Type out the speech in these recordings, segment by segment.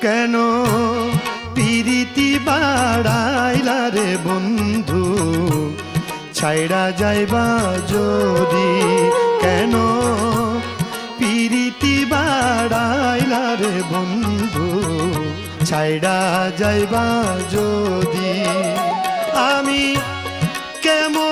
কেন? পিরিতি বাড়াইলা রে বন্ধু, ছাইড়া যাইবা যদি কেন? পিরিতি বাড়াইলা রে বন্ধু, ছাইড়া যাইবা যদি আমি কেমনে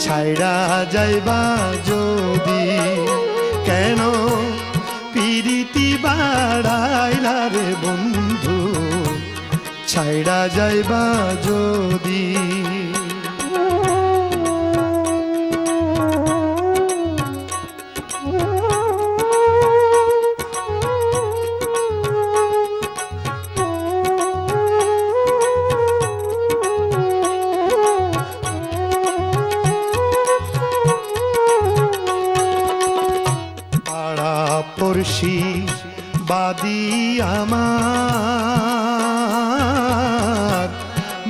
ছাইড়া যাইবা যদি? কেন পিরিতি বাড়াইলা রে বন্ধু? ছাইরা যাইবা যদি? পড়শি বাদি আমার,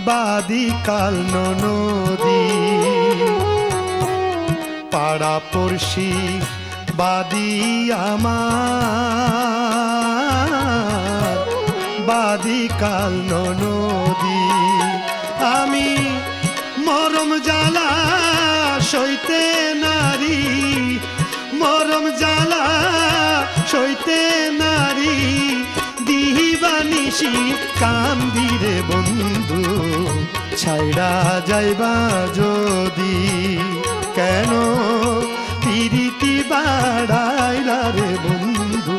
বাদি কাল নদী পাড়া পড়শি বাদি আমার, বাদি কাল নদী আমি মরম জ্বালা সইতে নারী, মরম জ্বালা সইতে নারী দিবানিসি কান্দিরে বন্ধু। ছাইড়া যাইবা যদি, কেন পিরিতি বাড়াইলা রে বন্ধু?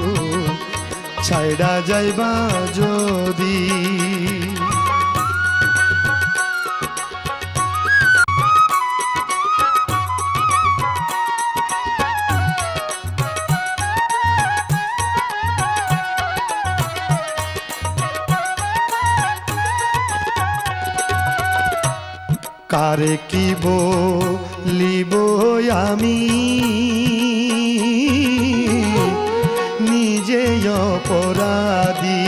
ছাইড়া যাইবা যদি কারে কি বলিব আমি? নিজে অপরাধী।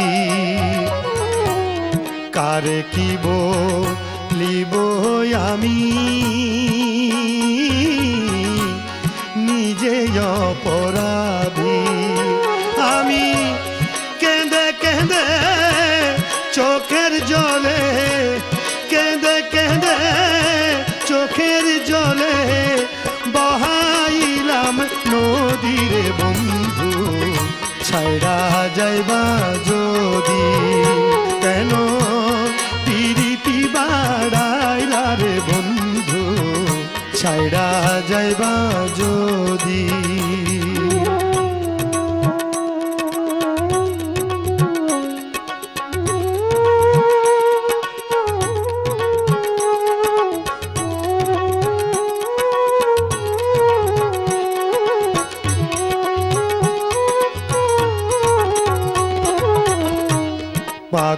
কারে কি বলিব আমি? নিজে অপরাধী। ছাইড়া যাইবা যদি? কেন পিরিতি বাড়াইলা রে বন্ধু? ছাইড়া যাইবা যদি?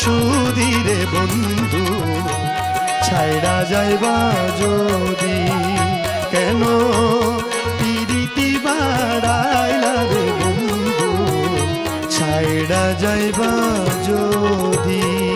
ঔষধি রে বন্ধু ছাইড়া যাইবা যদি কেন পিরিতি বাড়াইলা রে বন্ধু ছাইড়া যাইবা যদি?